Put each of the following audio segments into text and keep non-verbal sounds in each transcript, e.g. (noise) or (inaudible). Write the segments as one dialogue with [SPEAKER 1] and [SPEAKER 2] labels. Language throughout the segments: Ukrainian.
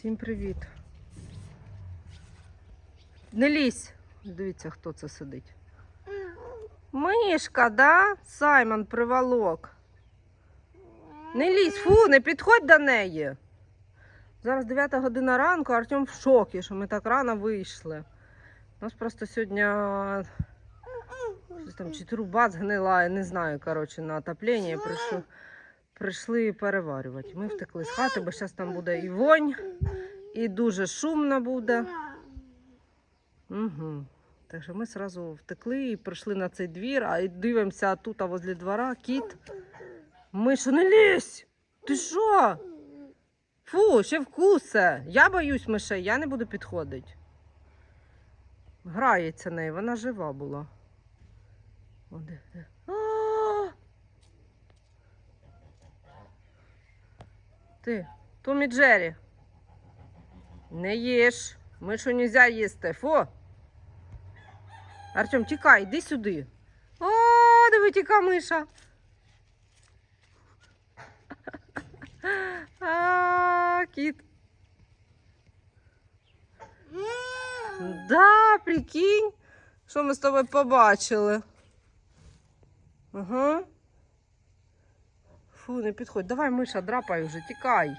[SPEAKER 1] Всім привіт. Не лізь. Дивіться, хто це сидить. Мишка, да? Саймон приволок. Не лізь, фу, не підходь до неї. Зараз 9 година ранку, Артем в шокі, що ми так рано вийшли. У нас просто сьогодні щось там чи труба згнила, я не знаю, коротше, на отоплення прийшли, прийшли переварювати. Ми втекли з хати, бо зараз там буде і вонь, і дуже шумно буде. Угу. Так що ми одразу втекли і прийшли на цей двір, а дивимося тут, а возле двора, кіт. Миша, не лізь! Ти що? Фу, ще вкусе. Я боюсь мишей, я не буду підходити. Грається нею, вона жива була. О, де, де. А! Ти, Томі Джері. Не їж. Мишу нельзя їсти. Фу. Артем, тікай, йди сюди. О, диви, тіка миша. (laughs) А, кіт. Да, прикинь, що ми з тобою побачили. Ага. Фу, не підходь. Давай, миша, драпай вже, тікай.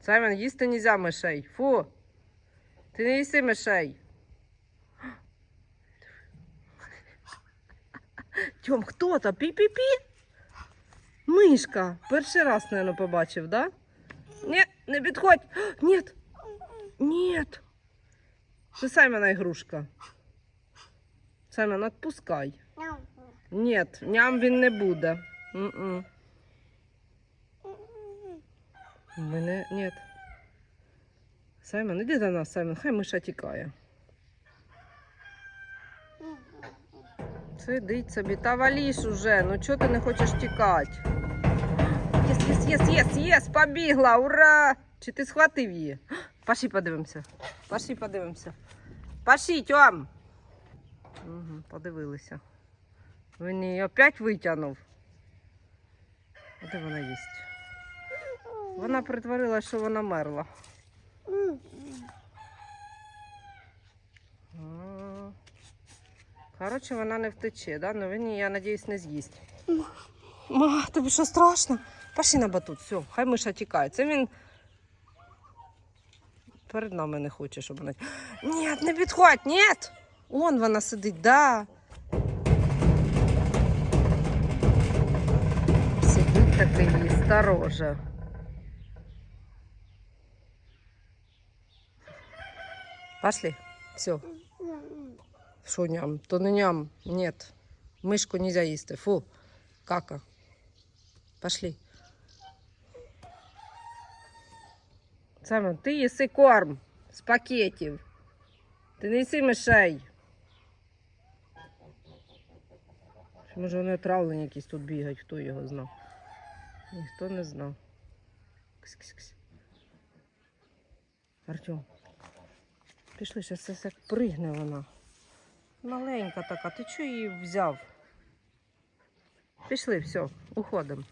[SPEAKER 1] Саймон, їсти нельзя мишей. Фу. Ти не їси мишей. Тьом, хто там? Пі-пі-пі? Мишка. Перший раз, наверное, побачив, да? Ні, не підходь. Ні. Ні. Це Саймона ігрушка. Саймон, відпускай. Ні, ням він не буде. Мене ні. Саймон, іди до нас, Саймон, хай миша тікає. Сидить собі, та валіш уже, ну чого ти не хочеш тікати? Єс, єс, єс, єс, єс, побігла, ура! Чи ти схватив її? Паші подивимося. Паші подивимося. Паші, Тьом! Угу, подивилися. Він її опять витягнув. Де вона є? Вона притворилася, що вона мерла. Коротше, вона не втече, да? Ну він я надіюсь, не з'їсть. Ма, тобі що страшно? Пошли на батут, все, хай миша тікає. Це він перед нами не хоче, щоб вона. Ні, не підходь, ні! Он вона сидить, да. Такий. Пошли. Все. Що ням? То не ням. Нет. Мишку нельзя їсти. Фу. Кака. Пошли. Саме, ти їси корм з пакетів. Ти не їси мишей. Може вони отравлені якісь тут бігають, хто його знав. Ніхто не знав. Кс-кс-кс. Артем. Пішли, зараз це як пригне вона. Маленька така, ти чого її взяв? Пішли, все, уходимо.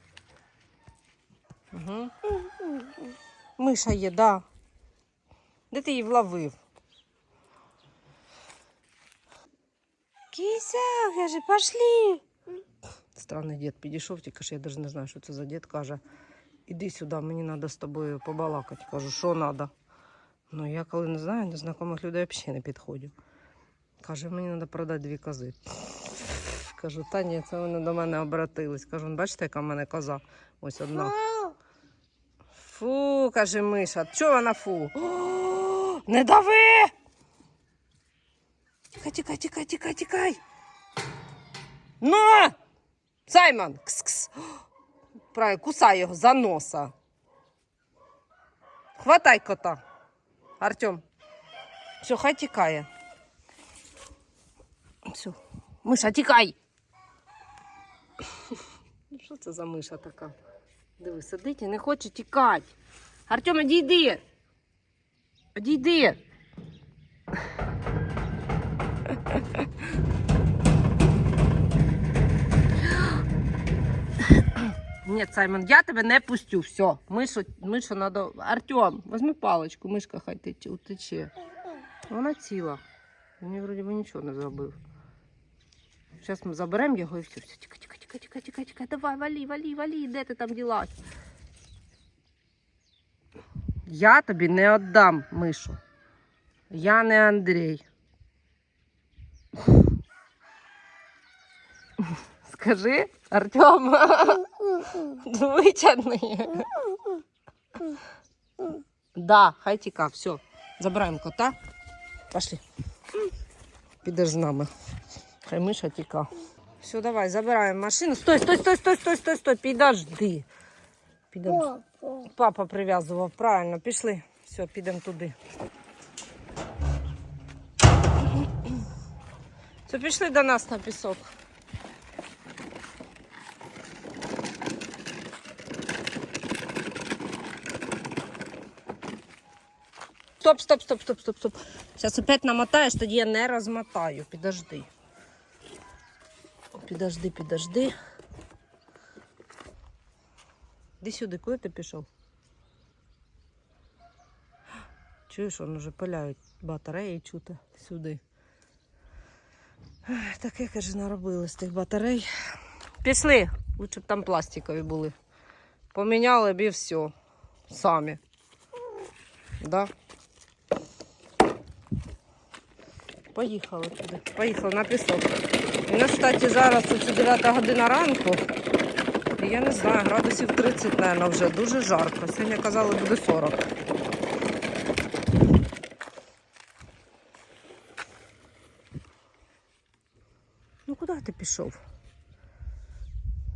[SPEAKER 1] Угу. Миша є, да. Де ти її вловив? Кися, каже, пошли. Странний дід підійшов, тільки що я навіть не знаю, що це за дід. Каже, іди сюди, мені треба з тобою побалакати. Кажу, що треба? Ну, я коли не знаю, незнайомих людей взагалі не підходжу. Каже, мені треба продати дві кози. Кажу, та ні, це вони до мене обратились. Кажу, «Ну, бачите, яка в мене коза? Ось одна. Фу, каже Миша, чого вона фу? Не дави! Тікай, тікай, тікай, тікай, тікай. Ну! Саймон! Кс-кс. Правильно, кусай його за носа. Хватай кота. Артем. Все, хай тікає. Все. Миша, тікай. Ну, Що це за миша така? Диви, сидить і не хоче тікати. Артем, одійди. Одійди. Ні, Саймон, я тебе не пустю. Все. Мишу, мишу надо. Артем, візьми паличку, мишка хай тече, утече. Вона ціла. Він вроді би нічого не зробив. Зараз ми заберемо його і все. тікай. Давай, валі, валі, валі, де ти там ділась? Я тобі не віддам мишу. Я не Андрій. Скажи, Артем, (laughs) витягни. Да, хай тіка, все. Забираємо кота. Пошли. Підеш з нами. Хай миша. Все, давай, забираємо машину. Стой, стой, стой, стой, стой, стой, стой. Підожди. Підемо. Папа прив'язував, правильно, пішли. Все, підемо туди. Все, пішли до нас на пісок. Стоп, стоп, стоп, стоп, стоп, стоп. Зараз опять намотаєш, тоді я не розмотаю. Підожди. Підожди, підожди. Іди сюди, куди ти пішов? Чуєш, вони вже пиляють батареї чути сюди. Таке, каже, наробили з тих батарей. Пішли, лучше б там пластикові були. Поміняли б і все. Самі. Да? Поїхали туди. Поїхали на пісок. У нас, кстати, зараз це 9 година ранку. І я не знаю, градусів 30, мабуть, вже дуже жарко. Сьогодні казали, буде 40. Ну куди ти пішов?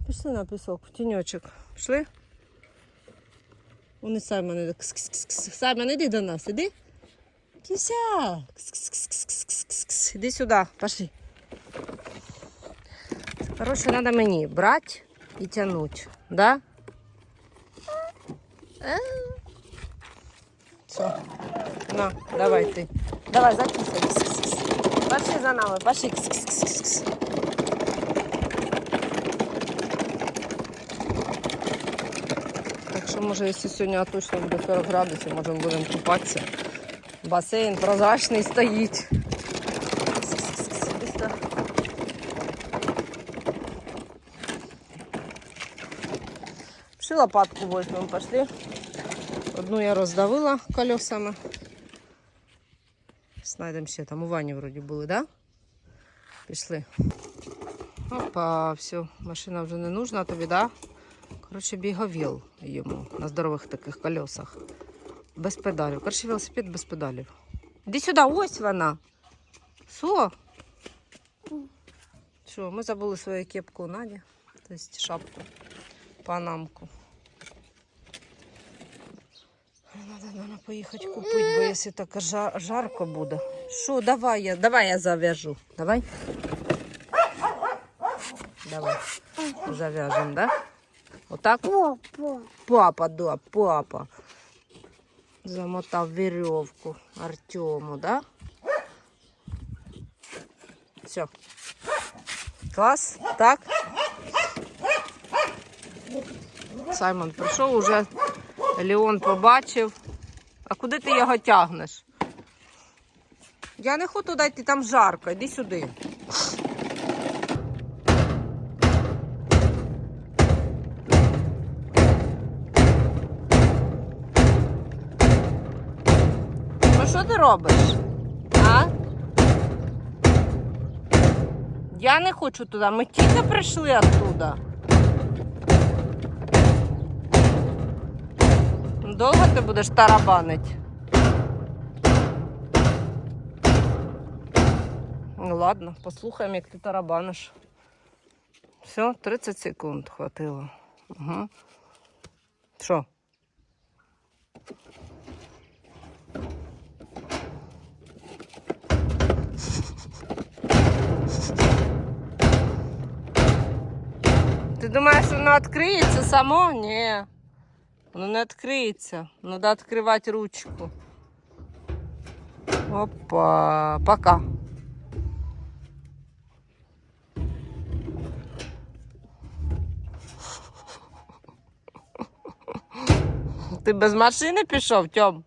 [SPEAKER 1] Пішли на пісок, в тіньочок. Пішли? Вони Саймон. Іди до нас, іди. Кися. Кс-кс-кс-кс-кс-кс. Іди сюди, пошли. Короче, надо мені брати і тянуть, да? Все. На, давай ти. Давай, закисай. Пошли за нами, пошли. Кс-кс-кс-кс. Так що, може, якщо сьогодні точно буде 40 градусів, може, ми будемо купатися. Басейн прозрачний стоїть. Пішли лопатку возьмемо, пошли. Одну я роздавила колесами. Знайдемо там у ванні вроді були, да? Пішли. Опа, все, машина вже не нужна тобі, да? Коротше, біговіл йому на здорових таких колесах. Без педалів. Коротше, велосипед без педалів. Іди сюди, ось вона. Що? Що, ми забули свою кепку у Наді, тобто шапку, панамку. Надо, наверное, поїхати купити, бо якщо так жар, жарко буде. Що, давай я, давай я зав'яжу. Давай. Давай. Зав'яжемо, да? Отак?
[SPEAKER 2] Папа.
[SPEAKER 1] Папа, да, папа. Замотав веревку Артему, да? Все. Клас, так? Саймон прийшов уже. Леон побачив. А куди ти його тягнеш? Я не хочу туди йти, там жарко. Йди сюди. Що ти робиш? А? Я не хочу туди. Ми тільки прийшли оттуда. Довго ти будеш тарабанить? Ну ладно, послухаємо, як ти тарабаниш. Все, 30 секунд хватило. Угу. Що? Ти думаєш, воно відкриється само? Ні. Воно не відкриється. Треба відкривати ручку. Опа, пока. Ти без машини пішов, Тьом?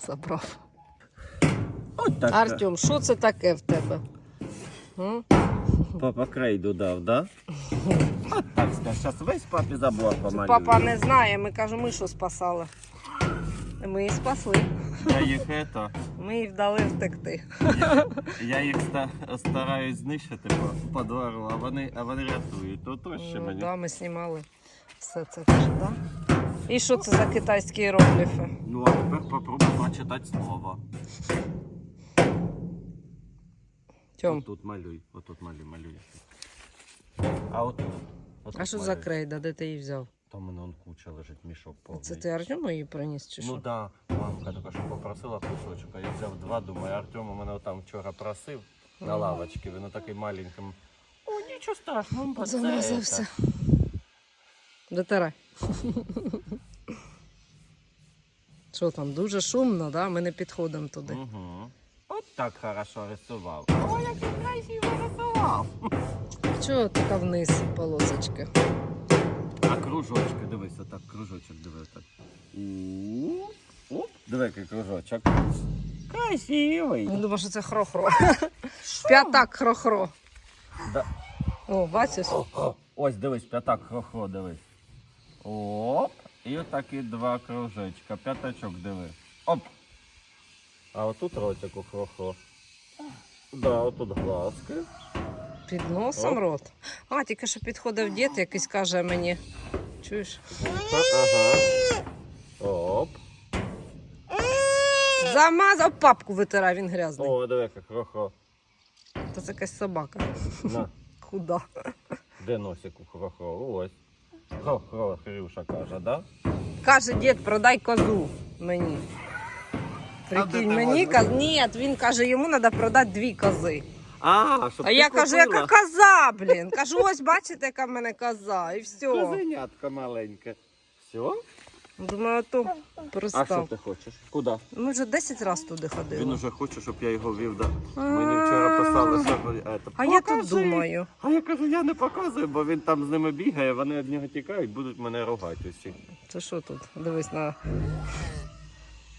[SPEAKER 1] Забрав.
[SPEAKER 2] От так.
[SPEAKER 1] Артем, що це таке в тебе? М?
[SPEAKER 2] Папа крейду дав, да? От так зараз весь папі забор помалює.
[SPEAKER 1] Папа не знає, ми кажемо, ми що спасали. Ми її спасли.
[SPEAKER 2] Я їх это,
[SPEAKER 1] Ми їй вдали втекти.
[SPEAKER 2] я їх ста, стараюсь знищити по, по двору, а вони, а вони рятують. То то ще
[SPEAKER 1] Ну,
[SPEAKER 2] мені.
[SPEAKER 1] да, ми знімали все це теж, да? І що це за китайські іерогліфи?
[SPEAKER 2] Ну, а тепер попробуй прочитати слово.
[SPEAKER 1] Тьом,
[SPEAKER 2] Отут малюй, отут малюй, малюй. А отут. отут
[SPEAKER 1] а що за
[SPEAKER 2] малюй.
[SPEAKER 1] крейда? Де ти її взяв?
[SPEAKER 2] Там у мене он куча лежить мішок повний.
[SPEAKER 1] Це ти Артему її приніс чи що?
[SPEAKER 2] Ну да, мамка тільки що попросила кусочок, а я взяв два, думаю, Артем у мене там вчора просив на
[SPEAKER 1] Ага.
[SPEAKER 2] лавочці, він такий маленьким. О, нічого страшного, це
[SPEAKER 1] Замазався. Витирай. Що там, дуже шумно, да? Ми не підходимо туди.
[SPEAKER 2] Угу. Так хорошо рисував. О, як він красиво рисував.
[SPEAKER 1] Чого така вниз полосочка?
[SPEAKER 2] А кружочки, дивись, отак, кружочок дивись так. Оп, диви, який кружочок. Красивий.
[SPEAKER 1] Я думаю, що це хро-хро. П'ятак хро-хро.
[SPEAKER 2] Да.
[SPEAKER 1] О, бачиш?
[SPEAKER 2] О, о, ось дивись, п'ятак хохо, дивись. Оп. І отакі два кружечка. П'ятачок диви. Оп. А отут ротик у хохо. Да, отут глазки.
[SPEAKER 1] Під носом
[SPEAKER 2] Оп.
[SPEAKER 1] рот. А, тільки що підходив дід, якийсь каже мені. Чуєш?
[SPEAKER 2] Ага. Оп.
[SPEAKER 1] Замазав папку витирай, він грязний.
[SPEAKER 2] О, диви, як хохо.
[SPEAKER 1] Це якась собака.
[SPEAKER 2] На, (laughs)
[SPEAKER 1] Худа.
[SPEAKER 2] де носик у хохо? Ось. Хохо, Хрюша каже, да?
[SPEAKER 1] Каже, дід, продай козу мені. Прикинь, мені каз... Ні, він каже, йому треба продати дві кози.
[SPEAKER 2] А, щоб
[SPEAKER 1] А
[SPEAKER 2] ти
[SPEAKER 1] я кажу,
[SPEAKER 2] купила?
[SPEAKER 1] яка коза, блін. Кажу, ось бачите, яка в мене коза, і все.
[SPEAKER 2] Козенятка маленьке. Все?
[SPEAKER 1] Думаю, то
[SPEAKER 2] А що
[SPEAKER 1] пристав.
[SPEAKER 2] ти хочеш? Куди?
[SPEAKER 1] Ми вже 10 разів туди
[SPEAKER 2] Він
[SPEAKER 1] ходили.
[SPEAKER 2] уже хоче, щоб я його вів. Да. Мені вчора писали, що ви- е,
[SPEAKER 1] А я тут
[SPEAKER 2] «Покажи».
[SPEAKER 1] думаю.
[SPEAKER 2] А я кажу, я не показую, бо він там з ними бігає, вони від нього тікають, будуть мене ругати усі.
[SPEAKER 1] Це що тут? Дивись на.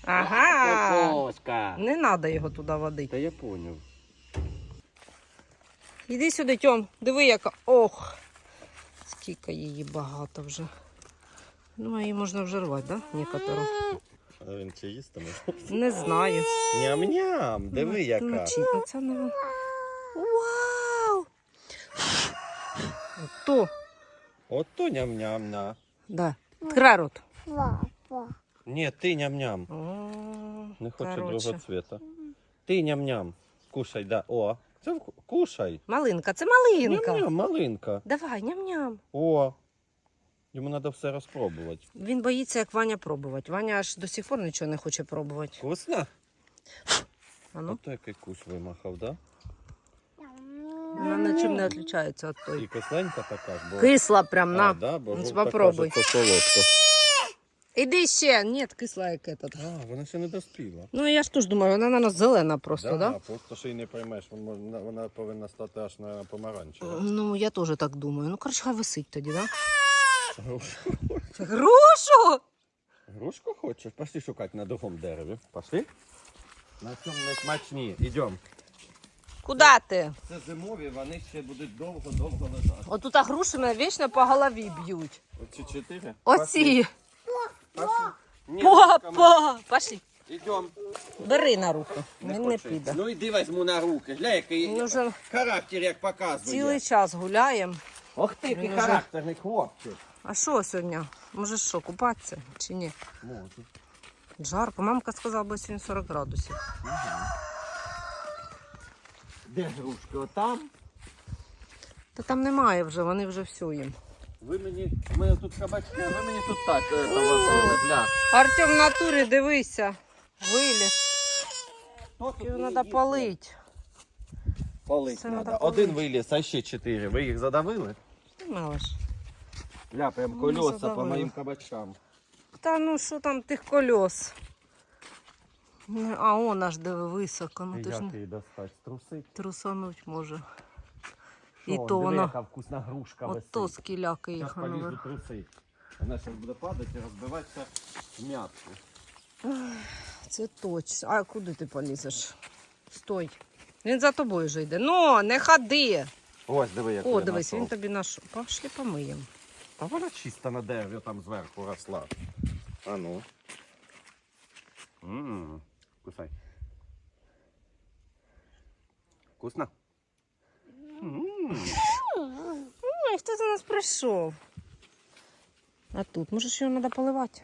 [SPEAKER 1] Ага.
[SPEAKER 2] Кокоська.
[SPEAKER 1] Не треба його туди водити.
[SPEAKER 2] Та я поняв.
[SPEAKER 1] Іди сюди, Тьом, диви, яка. Ох! Скільки її багато вже. Думаю, її можна вже рвати, так? Да? Некотору.
[SPEAKER 2] А він чи їстиме?
[SPEAKER 1] Не знаю.
[SPEAKER 2] Ням-ням, диви яка.
[SPEAKER 1] Ну, чи- ну, це не... Вау! То.
[SPEAKER 2] Ото ням-ням на.
[SPEAKER 1] Да. Відкривай рот.
[SPEAKER 2] Ні, ти ням-ням. Не хочу другого цвіта. Ти ням-ням. Кушай, да. О, це кушай.
[SPEAKER 1] Малинка, це малинка.
[SPEAKER 2] Ням-ням, малинка.
[SPEAKER 1] Давай, ням-ням.
[SPEAKER 2] О. Йому треба все розпробувати.
[SPEAKER 1] Він боїться, як Ваня пробувати. Ваня аж до сих пор нічого не хоче пробувати.
[SPEAKER 2] Вкусно?
[SPEAKER 1] А ну,
[SPEAKER 2] Ото який куш вимахав, да?
[SPEAKER 1] вона нічим не відрізняється від
[SPEAKER 2] І
[SPEAKER 1] той.
[SPEAKER 2] кисленька така ж була.
[SPEAKER 1] Кисла прям,
[SPEAKER 2] А,
[SPEAKER 1] на.
[SPEAKER 2] да, бо
[SPEAKER 1] Ну,
[SPEAKER 2] жовта
[SPEAKER 1] попробуй.
[SPEAKER 2] солодко.
[SPEAKER 1] Іди ще. Ні, кисла як этот.
[SPEAKER 2] А, вона ще не доспіла.
[SPEAKER 1] Ну я ж теж думаю, вона на нас зелена просто,
[SPEAKER 2] да,
[SPEAKER 1] да?
[SPEAKER 2] Просто що й не поймеш, вона, вона повинна стати аж на помаранчева.
[SPEAKER 1] Ну, я теж так думаю. Ну, коротше, хай висить тоді, да? Грушу!
[SPEAKER 2] Грушку хочеш? Пошли шукати на другому дереві. Пошли? На цьому не смачні. Ідемо.
[SPEAKER 1] Куди ти?
[SPEAKER 2] Це зимові, вони ще будуть довго-довго лежати.
[SPEAKER 1] Отут груші мене вічно по голові б'ють.
[SPEAKER 2] Оці чотири?
[SPEAKER 1] Оці.
[SPEAKER 2] Пошли. Ні,
[SPEAKER 1] Папа! Пошли.
[SPEAKER 2] Ідемо.
[SPEAKER 1] Бери на руку. Він не
[SPEAKER 2] хоче.
[SPEAKER 1] піде.
[SPEAKER 2] Ну іди візьму на руки. Гля, який
[SPEAKER 1] Він уже
[SPEAKER 2] характер як показує.
[SPEAKER 1] цілий час гуляємо.
[SPEAKER 2] Ох ти, який
[SPEAKER 1] Він уже-
[SPEAKER 2] характерний хлопчик.
[SPEAKER 1] А що сьогодні? Може що, купатися чи ні?
[SPEAKER 2] Можу.
[SPEAKER 1] Жарко. Мамка сказала, бо сьогодні 40 градусів.
[SPEAKER 2] Де грушки? Отам?
[SPEAKER 1] Та там немає вже, вони вже все їм.
[SPEAKER 2] Ви мені, у мене тут кабачки, а ви мені тут так е, завозили, для.
[SPEAKER 1] Артем в натурі, дивися. Виліз.
[SPEAKER 2] Хто
[SPEAKER 1] Його треба
[SPEAKER 2] їсть?
[SPEAKER 1] Це
[SPEAKER 2] надо.
[SPEAKER 1] надо
[SPEAKER 2] Один виліз, а ще чотири. Ви їх задавили?
[SPEAKER 1] Малиш.
[SPEAKER 2] Ля, прям
[SPEAKER 1] Ну,
[SPEAKER 2] колеса по
[SPEAKER 1] задавили.
[SPEAKER 2] моїм кабачкам.
[SPEAKER 1] Та ну що там тих кольос? А он аж диви високо, ну ти ж не
[SPEAKER 2] її достати? Струсить?
[SPEAKER 1] трусануть може. І то
[SPEAKER 2] диви, яка вкусна грушка висить.
[SPEAKER 1] Ото скіляки
[SPEAKER 2] Зараз
[SPEAKER 1] їх. наверх.
[SPEAKER 2] трусить. Вона зараз буде падати і розбиватися в м'ятку.
[SPEAKER 1] Це точно. А куди ти полізеш? Стой. Він за тобою вже йде. Ну, не ходи.
[SPEAKER 2] Ось, диви, як
[SPEAKER 1] О, дивись, він тобі наш. Пошли помиємо.
[SPEAKER 2] Та вона чиста на дереві, там зверху росла. А ну. Ммм, кусай. Вкусно?
[SPEAKER 1] Ой, хто до нас прийшов? А тут, може, його треба поливати?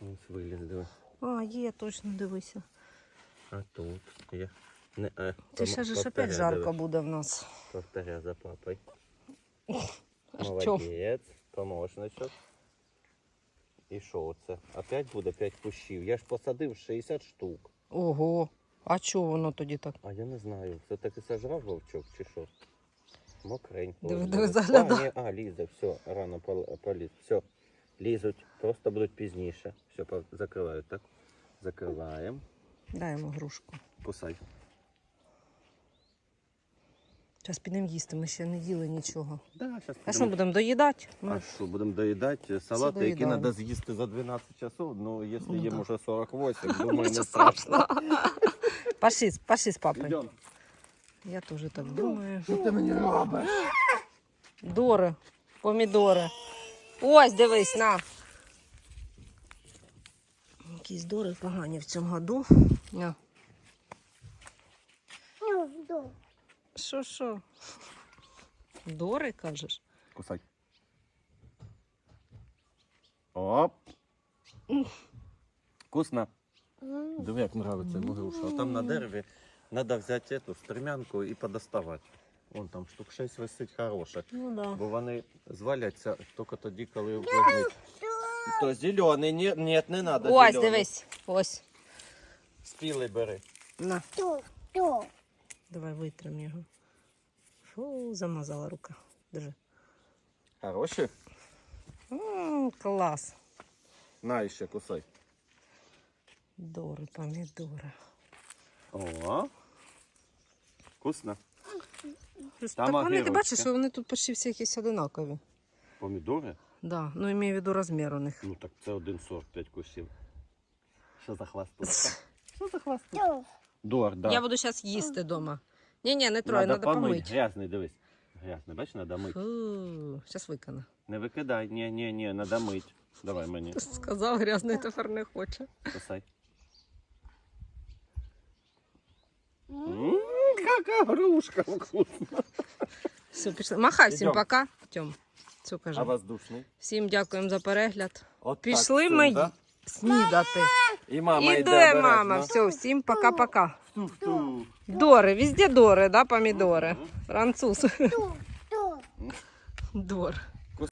[SPEAKER 2] Ось виліз, диви.
[SPEAKER 1] А, є, точно дивися.
[SPEAKER 2] А тут є. Не, е,
[SPEAKER 1] Це ще ж опять жарко буде в нас.
[SPEAKER 2] Повторя за папой.
[SPEAKER 1] Артем.
[SPEAKER 2] Молодець, помощничок. І що це? Опять буде 5 кущів. Я ж посадив 60 штук.
[SPEAKER 1] Ого. А чого воно тоді так?
[SPEAKER 2] А я не знаю, це таки сожрав вовчок чи що? Мокренько.
[SPEAKER 1] Диви, диви, заглядай.
[SPEAKER 2] А, ні, а, лізе, все, рано пол- поліз. Все, лізуть, просто будуть пізніше. Все, закривають, так? Закриваємо.
[SPEAKER 1] Дай йому грушку.
[SPEAKER 2] Кусай.
[SPEAKER 1] Зараз підемо їсти, ми ще не їли нічого.
[SPEAKER 2] Да,
[SPEAKER 1] А що будемо доїдати?
[SPEAKER 2] А що, будемо доїдати салати, які
[SPEAKER 1] доїдаємо.
[SPEAKER 2] треба з'їсти за 12 часов. Ну, якщо
[SPEAKER 1] Ну,
[SPEAKER 2] їм
[SPEAKER 1] да.
[SPEAKER 2] уже 48, (laughs) думаю,
[SPEAKER 1] Нічого
[SPEAKER 2] не страшно.
[SPEAKER 1] Пошли, з- пошли з папою.
[SPEAKER 2] Йдем.
[SPEAKER 1] Я теж так думаю.
[SPEAKER 2] Що ти мені робиш?
[SPEAKER 1] Дори, помідори. Ось, дивись, на. Якісь дори погані в цьому году. На. Що, що? Дори, кажеш?
[SPEAKER 2] Кусай. Оп. Вкусно. Диви, як нравиться груша. А там на дереві треба взяти эту стремянку і подоставати. Вон там штук 6 висить хороше.
[SPEAKER 1] Ну да.
[SPEAKER 2] Бо вони зваляться тільки тоді, коли вогнуть. То зелений, ні, ні, не треба.
[SPEAKER 1] Ось, дивись. Ось.
[SPEAKER 2] Спілий бери.
[SPEAKER 1] На. Давай витрим його. Фу, замазала рука. Держи.
[SPEAKER 2] Хороші?
[SPEAKER 1] М, клас.
[SPEAKER 2] На, ще кусай.
[SPEAKER 1] Дори, помідори.
[SPEAKER 2] О. Вкусно.
[SPEAKER 1] Так вони, ти
[SPEAKER 2] огірочки.
[SPEAKER 1] бачиш, що вони тут почти всі якісь одинакові.
[SPEAKER 2] Помідори?
[SPEAKER 1] Да, ну имею в виду розмір у них.
[SPEAKER 2] Ну так це один сорт, 5 кусів. Що за хвастушка? Що за хвастушка? Дор, да.
[SPEAKER 1] Я буду зараз їсти вдома. Ні, ні, не
[SPEAKER 2] Надо
[SPEAKER 1] треба помити.
[SPEAKER 2] Грязний, дивись. Грязний, бачиш, треба мити.
[SPEAKER 1] Зараз викона.
[SPEAKER 2] Не викидай, ні, ні, ні, треба мити. Давай мені.
[SPEAKER 1] Сказав, грязний тепер не хоче.
[SPEAKER 2] Кусай. Ммм, яка грушка вкусна.
[SPEAKER 1] Все, пішли. Махай всім
[SPEAKER 2] Ідем.
[SPEAKER 1] пока. Тьом, все кажи.
[SPEAKER 2] А воздушний?
[SPEAKER 1] Всім дякуємо за перегляд.
[SPEAKER 2] От
[SPEAKER 1] Пішли
[SPEAKER 2] так,
[SPEAKER 1] ми
[SPEAKER 2] да?
[SPEAKER 1] снідати.
[SPEAKER 2] І мама йде
[SPEAKER 1] Іде
[SPEAKER 2] обережно.
[SPEAKER 1] мама. Все, всім пока-пока.
[SPEAKER 2] Туф-туф.
[SPEAKER 1] Дори, везде дори, да, помідори. Француз. Дор.